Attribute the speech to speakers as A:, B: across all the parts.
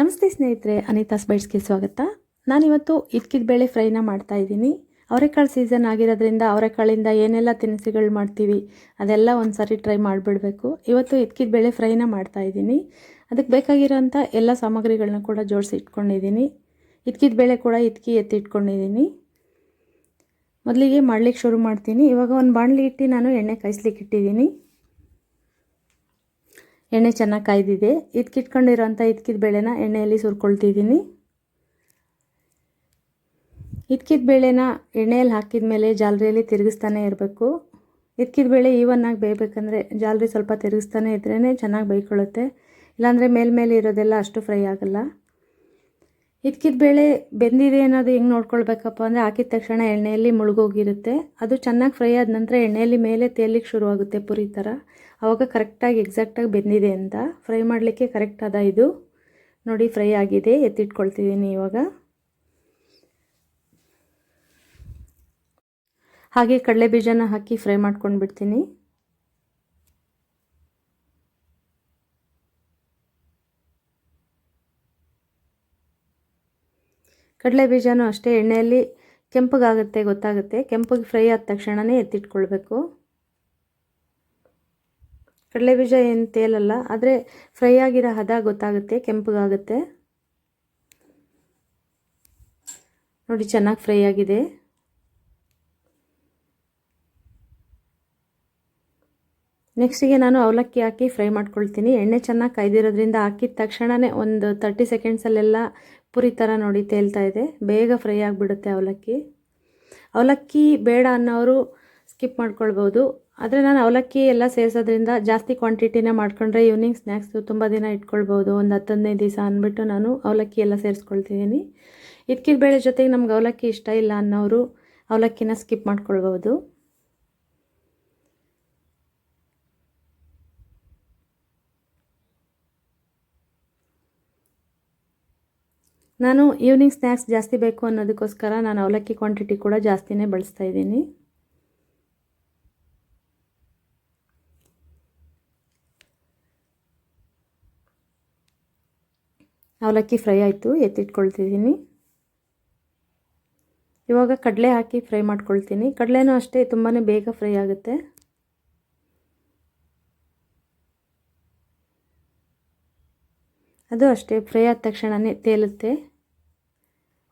A: ನಮಸ್ತೆ ಸ್ನೇಹಿತರೆ, ಅನಿತಾ ಸ್ಬೈಟ್ಸ್ಗೆ ಸ್ವಾಗತ. ನಾನಿವತ್ತು ಇದ್ಕಿದ ಬೇಳೆ ಫ್ರೈನ ಮಾಡ್ತಾ ಇದ್ದೀನಿ. ಅವರೆಕಾಳು ಸೀಸನ್ ಆಗಿರೋದ್ರಿಂದ ಅವರೆಕಾಳಿಂದ ಏನೆಲ್ಲ ತಿನಿಸುಗಳು ಮಾಡ್ತೀವಿ, ಅದೆಲ್ಲ ಒಂದು ಸಾರಿ ಟ್ರೈ ಮಾಡಿಬಿಡಬೇಕು. ಇವತ್ತು ಇದ್ಕಿದ ಬೇಳೆ ಫ್ರೈನ ಮಾಡ್ತಾ ಇದ್ದೀನಿ. ಅದಕ್ಕೆ ಬೇಕಾಗಿರೋಂಥ ಎಲ್ಲ ಸಾಮಗ್ರಿಗಳನ್ನ ಕೂಡ ಜೋಡಿಸಿ ಇಟ್ಕೊಂಡಿದ್ದೀನಿ. ಇದ್ಕಿದ ಬೇಳೆ ಕೂಡ ಇದ್ಕಿ ಎತ್ತಿಟ್ಕೊಂಡಿದ್ದೀನಿ ಮೊದಲಿಗೆ ಮಾಡ್ಲಿಕ್ಕೆ ಶುರು ಮಾಡ್ತೀನಿ. ಇವಾಗ ಒಂದು ಬಾಣಲಿ ಇಟ್ಟು ನಾನು ಎಣ್ಣೆ ಕಾಯಿಸ್ಲಿಕ್ಕೆ ಇಟ್ಟಿದ್ದೀನಿ. ಎಣ್ಣೆ ಚೆನ್ನಾಗಿ ಕಾಯ್ದಿದೆ. ಇದ್ಕಿಟ್ಕೊಂಡಿರೋಂಥ ಇದ್ಕಿದ ಬೇಳೆನ ಎಣ್ಣೆಯಲ್ಲಿ ಸುರ್ಕೊಳ್ತಿದ್ದೀನಿ. ಇದ್ಕಿದ ಬೇಳೆನ ಎಣ್ಣೆಯಲ್ಲಿ ಹಾಕಿದ ಮೇಲೆ ಜಾಲರಿಯಲ್ಲಿ ತಿರುಗಿಸ್ತಾನೆ ಇರಬೇಕು. ಇದ್ಕಿದ ಬೇಳೆ ಈವನ್ನಾಗಿ ಬೇಯಬೇಕಂದ್ರೆ ಜಾಲರಿ ಸ್ವಲ್ಪ ತಿರುಗಿಸ್ತಾನೆ ಇದ್ರೇ ಚೆನ್ನಾಗಿ ಬೇಯ್ಕೊಳ್ಳುತ್ತೆ. ಇಲ್ಲಾಂದರೆ ಮೇಲ್ಮೇಲೆ ಇರೋದೆಲ್ಲ ಅಷ್ಟು ಫ್ರೈ ಆಗಲ್ಲ. ಇದ್ಕಿದ ಬೇಳೆ ಬೆಂದಿದೆ ಅನ್ನೋದು ಹೆಂಗೆ ನೋಡ್ಕೊಳ್ಬೇಕಪ್ಪ ಅಂದರೆ ಹಾಕಿದ ತಕ್ಷಣ ಎಣ್ಣೆಯಲ್ಲಿ ಮುಳುಗೋಗಿರುತ್ತೆ. ಅದು ಚೆನ್ನಾಗಿ ಫ್ರೈ ಆದ ನಂತರ ಎಣ್ಣೆಯಲ್ಲಿ ಮೇಲೆ ತೇಲಿಕ್ಕೆ ಶುರುವಾಗುತ್ತೆ ಪುರಿ ಥರ ಆವಾಗ ಕರೆಕ್ಟಾಗಿ ಎಕ್ಸಾಕ್ಟಾಗಿ ಬೆಂದಿದೆ ಅಂತ ಫ್ರೈ ಮಾಡಲಿಕ್ಕೆ ಕರೆಕ್ಟ್ ಅದ ಇದು. ನೋಡಿ ಫ್ರೈ ಆಗಿದೆ ಎತ್ತಿಟ್ಕೊಳ್ತಿದ್ದೀನಿ ಇವಾಗ. ಹಾಗೆ ಕಡಲೆ ಬೀಜನ ಹಾಕಿ ಫ್ರೈ ಮಾಡ್ಕೊಂಡು ಬಿಡ್ತೀನಿ ಕಡಲೆ ಬೀಜನೂ ಅಷ್ಟೇ, ಎಣ್ಣೆಯಲ್ಲಿ ಕೆಂಪಗಾಗುತ್ತೆ ಗೊತ್ತಾಗುತ್ತೆ. ಕೆಂಪಗೆ ಫ್ರೈ ಆದ ತಕ್ಷಣವೇ ಎತ್ತಿಟ್ಕೊಳ್ಬೇಕು. ಕಡಲೆ ಬೀಜ ಏನು ತೇಲಲ್ಲ, ಆದರೆ ಫ್ರೈ ಆಗಿರೋ ಹದ ಗೊತ್ತಾಗುತ್ತೆ ಕೆಂಪಗಾಗುತ್ತೆ ನೋಡಿ, ಚೆನ್ನಾಗಿ ಫ್ರೈ ಆಗಿದೆ. ನೆಕ್ಸ್ಟಿಗೆ ನಾನು ಅವಲಕ್ಕಿ ಹಾಕಿ ಫ್ರೈ ಮಾಡ್ಕೊಳ್ತೀನಿ. ಎಣ್ಣೆ ಚೆನ್ನಾಗಿ ಕಾಯ್ದಿರೋದ್ರಿಂದ ಹಾಕಿದ ತಕ್ಷಣವೇ ಒಂದು ತರ್ಟಿ ಸೆಕೆಂಡ್ಸಲ್ಲೆಲ್ಲ ಪುರಿ ಥರ ನೋಡಿ ತೇಲ್ತಾ ಇದೆ. ಬೇಗ ಫ್ರೈ ಆಗಿಬಿಡುತ್ತೆ ಅವಲಕ್ಕಿ. ಅವಲಕ್ಕಿ ಬೇಡ ಅನ್ನೋರು ಸ್ಕಿಪ್ ಮಾಡ್ಕೊಳ್ಬೋದು. ಆದರೆ ನಾನು ಅವಲಕ್ಕಿ ಎಲ್ಲ ಸೇರಿಸೋದ್ರಿಂದ ಜಾಸ್ತಿ ಕ್ವಾಂಟಿಟಿನೇ ಮಾಡ್ಕೊಂಡ್ರೆ ಈವ್ನಿಂಗ್ ಸ್ನ್ಯಾಕ್ಸು ತುಂಬ ದಿನ ಇಟ್ಕೊಳ್ಬೋದು, ಒಂದು ಹತ್ತೊಂದನೇ ದಿವಸ ಅಂದ್ಬಿಟ್ಟು ನಾನು ಅವಲಕ್ಕಿ ಎಲ್ಲ ಸೇರಿಸ್ಕೊಳ್ತಿದ್ದೀನಿ ಇದ್ಕಿದ ಬೇಳೆ ಜೊತೆಗೆ ನಮ್ಗೆ ಅವಲಕ್ಕಿ ಇಷ್ಟ ಇಲ್ಲ ಅನ್ನೋರು ಅವಲಕ್ಕಿನ ಸ್ಕಿಪ್ ಮಾಡ್ಕೊಳ್ಬೋದು ನಾನು ಈವ್ನಿಂಗ್ ಸ್ನ್ಯಾಕ್ಸ್ ಜಾಸ್ತಿ ಬೇಕು ಅನ್ನೋದಕ್ಕೋಸ್ಕರ ನಾನು ಅವಲಕ್ಕಿ ಕ್ವಾಂಟಿಟಿ ಕೂಡ ಜಾಸ್ತಿನೇ ಬಳಸ್ತಾ ಇದ್ದೀನಿ. ಅವಲಕ್ಕಿ ಫ್ರೈ ಆಯಿತು, ಎತ್ತಿಟ್ಕೊಳ್ತಿದ್ದೀನಿ. ಇವಾಗ ಕಡಲೆ ಹಾಕಿ ಫ್ರೈ ಮಾಡ್ಕೊಳ್ತೀನಿ. ಕಡಲೆನೂ ಅಷ್ಟೇ ತುಂಬಾ ಬೇಗ ಫ್ರೈ ಆಗುತ್ತೆ. ಅದು ಅಷ್ಟೇ, ಫ್ರೈ ಆದ ತಕ್ಷಣವೇ ತೇಲುತ್ತೆ.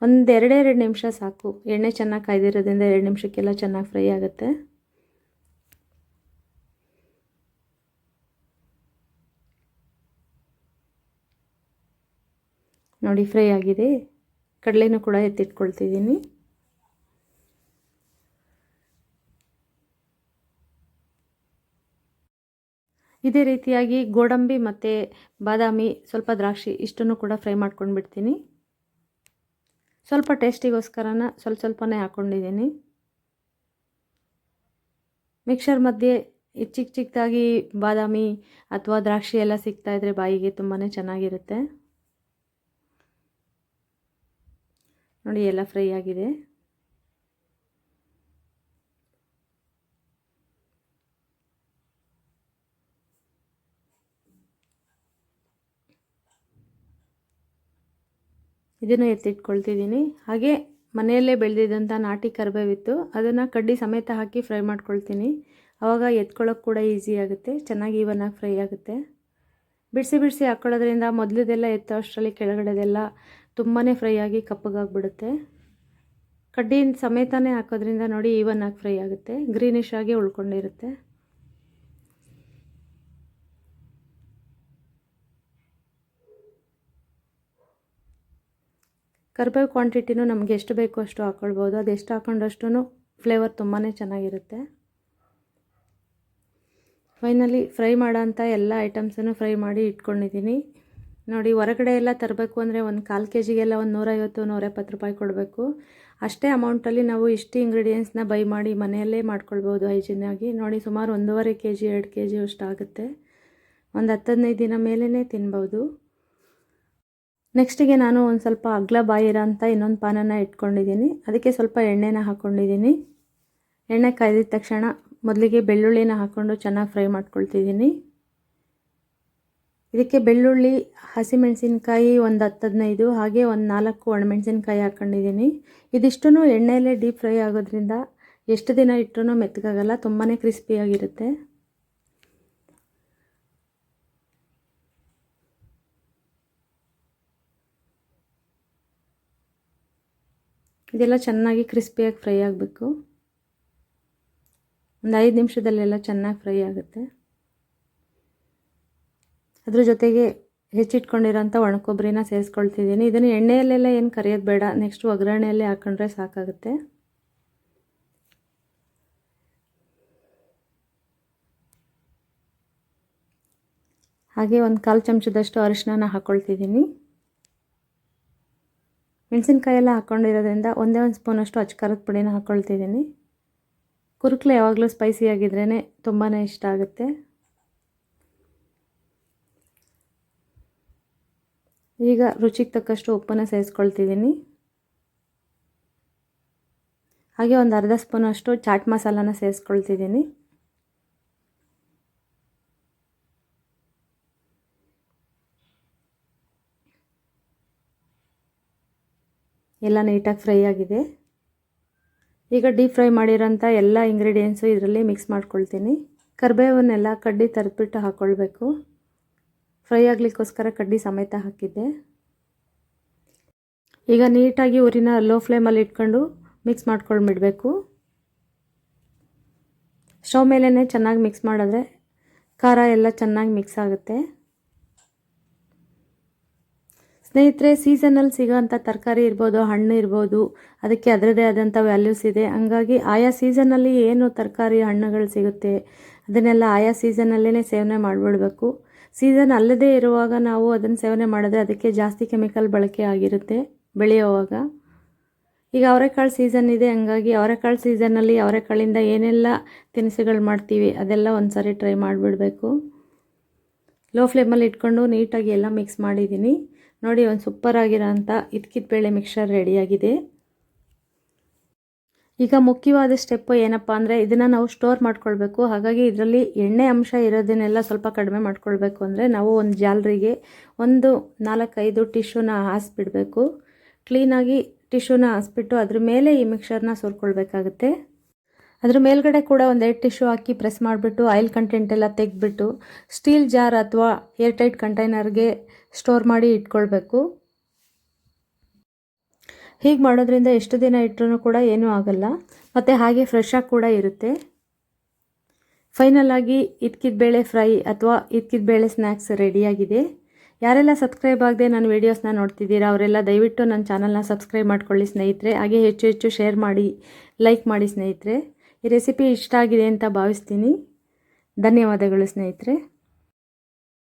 A: ಒಂದೆರಡೆರಡು ನಿಮಿಷ ಸಾಕು. ಎಣ್ಣೆ ಚೆನ್ನಾಗಿ ಕಾಯ್ದಿರೋದ್ರಿಂದ ಎರಡು ನಿಮಿಷಕ್ಕೆಲ್ಲ ಚೆನ್ನಾಗಿ ಫ್ರೈ ಆಗುತ್ತೆ. ನೋಡಿ, ಫ್ರೈ ಆಗಿದೆ. ಕಡಲೆನೂ ಕೂಡ ಎತ್ತಿಟ್ಕೊಳ್ತಿದ್ದೀನಿ. ಇದೇ ರೀತಿಯಾಗಿ ಗೋಡಂಬಿ ಮತ್ತು ಬಾದಾಮಿ ಸ್ವಲ್ಪ ದ್ರಾಕ್ಷಿ ಇಷ್ಟನ್ನು ಕೂಡ ಫ್ರೈ ಮಾಡ್ಕೊಂಡು ಬಿಡ್ತೀನಿ ಸ್ವಲ್ಪ ಟೇಸ್ಟಿಗೋಸ್ಕರನ ಸ್ವಲ್ಪ ಸ್ವಲ್ಪನೇ ಹಾಕ್ಕೊಂಡಿದ್ದೀನಿ ಮಿಕ್ಸರ್ ಮಧ್ಯೆ ಚಿಕ್ಕ ಚಿಕ್ಕದಾಗಿ ಬಾದಾಮಿ ಅಥವಾ ದ್ರಾಕ್ಷಿ ಎಲ್ಲ ಸಿಗ್ತಾಯಿದ್ರೆ ಬಾಯಿಗೆ ತುಂಬಾ ಚೆನ್ನಾಗಿರುತ್ತೆ. ನೋಡಿ, ಎಲ್ಲ ಫ್ರೈ ಆಗಿದೆ. ಇದನ್ನು ಎತ್ತಿಟ್ಕೊಳ್ತಿದ್ದೀನಿ. ಹಾಗೆ ಮನೆಯಲ್ಲೇ ಬೆಳೆದಿದ್ದಂಥ ನಾಟಿ ಕರ್ಬೇವಿತ್ತು. ಅದನ್ನು ಕಡ್ಡಿ ಸಮೇತ ಹಾಕಿ ಫ್ರೈ ಮಾಡ್ಕೊಳ್ತೀನಿ. ಆವಾಗ ಎತ್ಕೊಳ್ಳೋಕೆ ಕೂಡ ಈಸಿ ಆಗುತ್ತೆ. ಚೆನ್ನಾಗಿ ಇವನ್ನಾಗಿ ಫ್ರೈ ಆಗುತ್ತೆ. ಬಿಡಿಸಿ ಬಿಡಿಸಿ ಹಾಕ್ಕೊಳ್ಳೋದ್ರಿಂದ ಮೊದಲದೆಲ್ಲ ಎತ್ತೋ ಅಷ್ಟರಲ್ಲಿ ಕೆಳಗಡೆದೆಲ್ಲ ತುಂಬಾ ಫ್ರೈ ಆಗಿ ಕಪ್ಪಗಾಗ್ಬಿಡುತ್ತೆ. ಕಡ್ಡಿ ಸಮೇತನೇ ಹಾಕೋದ್ರಿಂದ ನೋಡಿ ಈವನ್ ಆಗಿ ಫ್ರೈ ಆಗುತ್ತೆ. ಗ್ರೀನಿಶ್ ಆಗಿ ಉಳ್ಕೊಂಡಿರುತ್ತೆ. ಕರ್ಬೇವು ಕ್ವಾಂಟಿಟಿನೂ ನಮಗೆ ಎಷ್ಟು ಬೇಕೋ ಅಷ್ಟು ಹಾಕ್ಕೊಳ್ಬೋದು ಅದು ಎಷ್ಟು ಹಾಕೊಂಡಷ್ಟು ಫ್ಲೇವರ್ ತುಂಬಾ ಚೆನ್ನಾಗಿರುತ್ತೆ. ಫೈನಲಿ ಫ್ರೈ ಮಾಡೋಂಥ ಎಲ್ಲ ಐಟಮ್ಸನ್ನು ಫ್ರೈ ಮಾಡಿ ಇಟ್ಕೊಂಡಿದ್ದೀನಿ. ನೋಡಿ, ಹೊರಗಡೆ ಎಲ್ಲ ತರಬೇಕು ಅಂದರೆ ಒಂದು ಕಾಲು ಕೆ ಜಿಗೆಲ್ಲ ಒಂದು ನೂರೈವತ್ತು ನೂರೆಪ್ಪತ್ತು ರೂಪಾಯಿ ಕೊಡಬೇಕು. ಅಷ್ಟೇ ಅಮೌಂಟಲ್ಲಿ ನಾವು ಇಷ್ಟು ಇಂಗ್ರೀಡಿಯೆಂಟ್ಸ್ನ ಬೈ ಮಾಡಿ ಮನೆಯಲ್ಲೇ ಮಾಡ್ಕೊಳ್ಬೋದು ಹೈಜಿನಾಗಿ ನೋಡಿ, ಸುಮಾರು ಒಂದೂವರೆ ಕೆ ಜಿ ಎರಡು ಕೆ ಜಿ ಆಗುತ್ತೆ. ಒಂದು ಹತ್ತು ಹದಿನೈದು ದಿನ ಮೇಲೇ ತಿನ್ಬೋದು. ನೆಕ್ಸ್ಟಿಗೆ ನಾನು ಒಂದು ಸ್ವಲ್ಪ ಅಗ್ಲ ಬಾಯಿರೋ ಅಂತ ಇನ್ನೊಂದು ಪಾನನ್ನು ಇಟ್ಕೊಂಡಿದ್ದೀನಿ. ಅದಕ್ಕೆ ಸ್ವಲ್ಪ ಎಣ್ಣೆನ ಹಾಕ್ಕೊಂಡಿದ್ದೀನಿ ಎಣ್ಣೆ ಕಾಯ್ದಿದ ತಕ್ಷಣ ಮೊದಲಿಗೆ ಬೆಳ್ಳುಳ್ಳಿನ ಹಾಕ್ಕೊಂಡು ಚೆನ್ನಾಗಿ ಫ್ರೈ ಮಾಡ್ಕೊಳ್ತಿದ್ದೀನಿ. ಇದಕ್ಕೆ ಬೆಳ್ಳುಳ್ಳಿ, ಹಸಿಮೆಣಸಿನ್ಕಾಯಿ ಒಂದು ಹತ್ತು ಹದಿನೈದು, ಹಾಗೆ ಒಂದು ನಾಲ್ಕು ಒಣಮೆಣಸಿನ್ಕಾಯಿ ಹಾಕ್ಕೊಂಡಿದ್ದೀನಿ ಇದಿಷ್ಟೂ ಎಣ್ಣೆಯಲ್ಲೇ ಡೀಪ್ ಫ್ರೈ ಆಗೋದ್ರಿಂದ ಎಷ್ಟು ದಿನ ಇಟ್ಟರೂ ಮೆತ್ತಗಾಗಲ್ಲ ತುಂಬಾ ಕ್ರಿಸ್ಪಿಯಾಗಿರುತ್ತೆ ಇದೆಲ್ಲ ಚೆನ್ನಾಗಿ ಕ್ರಿಸ್ಪಿಯಾಗಿ ಫ್ರೈ ಆಗಬೇಕು. ಒಂದು ಐದು ನಿಮಿಷದಲ್ಲೆಲ್ಲ ಚೆನ್ನಾಗಿ ಫ್ರೈ ಆಗುತ್ತೆ. ಅದ್ರ ಜೊತೆಗೆ ಹೆಚ್ಚಿಟ್ಕೊಂಡಿರೋಂಥ ಒಣಕೊಬ್ಬರಿನ ಸೇರಿಸ್ಕೊಳ್ತಿದ್ದೀನಿ. ಇದನ್ನು ಎಣ್ಣೆಯಲ್ಲೆಲ್ಲ ಏನು ಕರಿಯೋದು ಬೇಡ. ನೆಕ್ಸ್ಟ್ ಒಗ್ಗರಣೆಯಲ್ಲೇ ಹಾಕೊಂಡ್ರೆ ಸಾಕಾಗುತ್ತೆ. ಹಾಗೆ ಒಂದು ಕಾಲು ಚಮಚದಷ್ಟು ಅರಿಶಿನ ಹಾಕ್ಕೊಳ್ತಿದ್ದೀನಿ ಮೆಣಸಿನ್ಕಾಯಿ ಎಲ್ಲ ಹಾಕ್ಕೊಂಡಿರೋದ್ರಿಂದ ಒಂದೇ ಒಂದು ಸ್ಪೂನಷ್ಟು ಅಚ್ಕಾರದ ಪುಡಿನ ಹಾಕ್ಕೊಳ್ತಿದ್ದೀನಿ ಕುರುಕ್ಲೆ ಯಾವಾಗಲೂ ಸ್ಪೈಸಿ ಆಗಿದ್ರೇ ತುಂಬಾ ಇಷ್ಟ ಆಗುತ್ತೆ. ಈಗ ರುಚಿಗೆ ತಕ್ಕಷ್ಟು ಉಪ್ಪನ್ನು ಸೇರಿಸ್ಕೊಳ್ತಿದ್ದೀನಿ ಹಾಗೆ ಒಂದು ಅರ್ಧ ಸ್ಪೂನಷ್ಟು ಚಾಟ್ ಮಸಾಲಾನ ಸೇರಿಸ್ಕೊಳ್ತಿದ್ದೀನಿ ಎಲ್ಲ ನೀಟಾಗಿ ಫ್ರೈ ಆಗಿದೆ. ಈಗ ಡೀಪ್ ಫ್ರೈ ಮಾಡಿರೋಂಥ ಎಲ್ಲ ಇಂಗ್ರೀಡಿಯೆಂಟ್ಸು ಇದರಲ್ಲಿ ಮಿಕ್ಸ್ ಮಾಡ್ಕೊಳ್ತೀನಿ. ಕರಿಬೇವನ್ನೆಲ್ಲ ಕಡ್ಡಿ ತರಿದ್ಬಿಟ್ಟು ಹಾಕ್ಕೊಳ್ಬೇಕು ಫ್ರೈ ಆಗಲಿಕ್ಕೋಸ್ಕರ ಕಡ್ಡಿ ಸಮೇತ ಹಾಕಿದ್ದೆ. ಈಗ ನೀಟಾಗಿ ಊರಿನ ಲೋ ಫ್ಲೇಮಲ್ಲಿ ಇಟ್ಕೊಂಡು ಮಿಕ್ಸ್ ಮಾಡ್ಕೊಂಡ್ಬಿಡಬೇಕು ಸ್ಟವ್ ಮೇಲೇ ಚೆನ್ನಾಗಿ ಮಿಕ್ಸ್ ಮಾಡಿದ್ರೆ ಖಾರ ಎಲ್ಲ ಚೆನ್ನಾಗಿ ಮಿಕ್ಸ್ ಆಗುತ್ತೆ. ಸ್ನೇಹಿತರೆ ಸೀಸನಲ್ಲಿ ಸಿಗೋಂಥ ತರಕಾರಿ ಇರ್ಬೋದು, ಹಣ್ಣು ಇರ್ಬೋದು, ಅದಕ್ಕೆ ಅದರದೇ ಆದಂಥ ವ್ಯಾಲ್ಯೂಸ್ ಇದೆ. ಹಂಗಾಗಿ ಆಯಾ ಸೀಸನಲ್ಲಿ ಏನು ತರಕಾರಿ, ಹಣ್ಣುಗಳು ಸಿಗುತ್ತೆ, ಅದನ್ನೆಲ್ಲ ಆಯಾ ಸೀಸನಲ್ಲೇ ಸೇವನೆ ಮಾಡಿಬಿಡ್ಬೇಕು ಸೀಸನ್ ಅಲ್ಲದೇ ಇರುವಾಗ ನಾವು ಅದನ್ನು ಸೇವನೆ ಮಾಡಿದ್ರೆ ಅದಕ್ಕೆ ಜಾಸ್ತಿ ಕೆಮಿಕಲ್ ಬಳಕೆ ಆಗಿರುತ್ತೆ ಬೆಳೆಯುವಾಗ. ಈಗ ಅವರೆಕಾಳು ಸೀಸನ್ ಇದೆ, ಹಂಗಾಗಿ ಅವರೆಕಾಳು ಸೀಸನಲ್ಲಿ ಅವರೆಕಾಳಿಂದ ಏನೆಲ್ಲ ತಿನಿಸುಗಳು ಮಾಡ್ತೀವಿ, ಅದೆಲ್ಲ ಒಂದು ಸಾರಿ ಟ್ರೈ ಮಾಡಿಬಿಡಬೇಕು ಲೋ ಫ್ಲೇಮಲ್ಲಿ ಇಟ್ಕೊಂಡು ನೀಟಾಗಿ ಎಲ್ಲ ಮಿಕ್ಸ್ ಮಾಡಿದ್ದೀನಿ. ನೋಡಿ, ಒಂದು ಸೂಪರ್ ಇದ್ಕಿದ ಬೇಳೆ ಮಿಕ್ಸರ್ ರೆಡಿಯಾಗಿದೆ ಈಗ ಮುಖ್ಯವಾದ ಸ್ಟೆಪ್ಪು ಏನಪ್ಪ ಅಂದರೆ, ಇದನ್ನು ನಾವು ಸ್ಟೋರ್ ಮಾಡ್ಕೊಳ್ಬೇಕು. ಹಾಗಾಗಿ ಇದರಲ್ಲಿ ಎಣ್ಣೆ ಅಂಶ ಇರೋದನ್ನೆಲ್ಲ ಸ್ವಲ್ಪ ಕಡಿಮೆ ಮಾಡ್ಕೊಳ್ಬೇಕು ಅಂದರೆ, ನಾವು ಒಂದು ಜಾಲರಿಗೆ ಒಂದು ನಾಲ್ಕೈದು ಟಿಶ್ಯೂನ ಹಾಸ್ಬಿಡಬೇಕು. ಕ್ಲೀನಾಗಿ ಟಿಶ್ಯೂನ ಹಾಸ್ಬಿಟ್ಟು ಅದ್ರ ಮೇಲೆ ಈ ಮಿಕ್ಸರ್ನ ಸುರ್ಕೊಳ್ಬೇಕಾಗುತ್ತೆ. ಅದ್ರ ಮೇಲ್ಗಡೆ ಕೂಡ ಒಂದು ಎರಡು ಟಿಶ್ಯೂ ಹಾಕಿ ಪ್ರೆಸ್ ಮಾಡಿಬಿಟ್ಟು ಆಯಿಲ್ ಕಂಟೆಂಟ್ ಎಲ್ಲ ತೆಗೆದ್ಬಿಟ್ಟು ಸ್ಟೀಲ್ ಜಾರ್ ಅಥವಾ ಏರ್ಟೈಟ್ ಕಂಟೈನರ್ಗೆ ಸ್ಟೋರ್ ಮಾಡಿ ಇಟ್ಕೊಳ್ಬೇಕು. ಹೀಗೆ ಮಾಡೋದ್ರಿಂದ ಎಷ್ಟು ದಿನ ಇಟ್ಟರೂ ಕೂಡ ಏನೂ ಆಗಲ್ಲ. ಮತ್ತು ಹಾಗೆ ಫ್ರೆಶ್ ಆಗಿ ಕೂಡ ಇರುತ್ತೆ. ಫೈನಲ್ ಆಗಿ ಇದ್ಕಿದ ಬೇಳೆ ಫ್ರೈ ಅಥವಾ ಇದ್ಕಿದ ಬೇಳೆ ಸ್ನ್ಯಾಕ್ಸ್ ರೆಡಿಯಾಗಿದೆ ಯಾರೆಲ್ಲ ಸಬ್ಸ್ಕ್ರೈಬ್ ಆಗದೆ ನನ್ನ ವೀಡಿಯೋಸ್ನ ನೋಡ್ತಿದ್ದೀರಾ, ಅವರೆಲ್ಲ ದಯವಿಟ್ಟು ನನ್ನ ಚಾನಲ್ನ ಸಬ್ಸ್ಕ್ರೈಬ್ ಮಾಡ್ಕೊಳ್ಳಿ ಸ್ನೇಹಿತರೆ. ಹಾಗೆ ಹೆಚ್ಚು ಹೆಚ್ಚು ಶೇರ್ ಮಾಡಿ ಲೈಕ್ ಮಾಡಿ ಸ್ನೇಹಿತರೆ. ಈ ರೆಸಿಪಿ ಇಷ್ಟ ಆಗಿದೆ ಅಂತ ಭಾವಿಸ್ತೀನಿ. ಧನ್ಯವಾದಗಳು ಸ್ನೇಹಿತರೆ.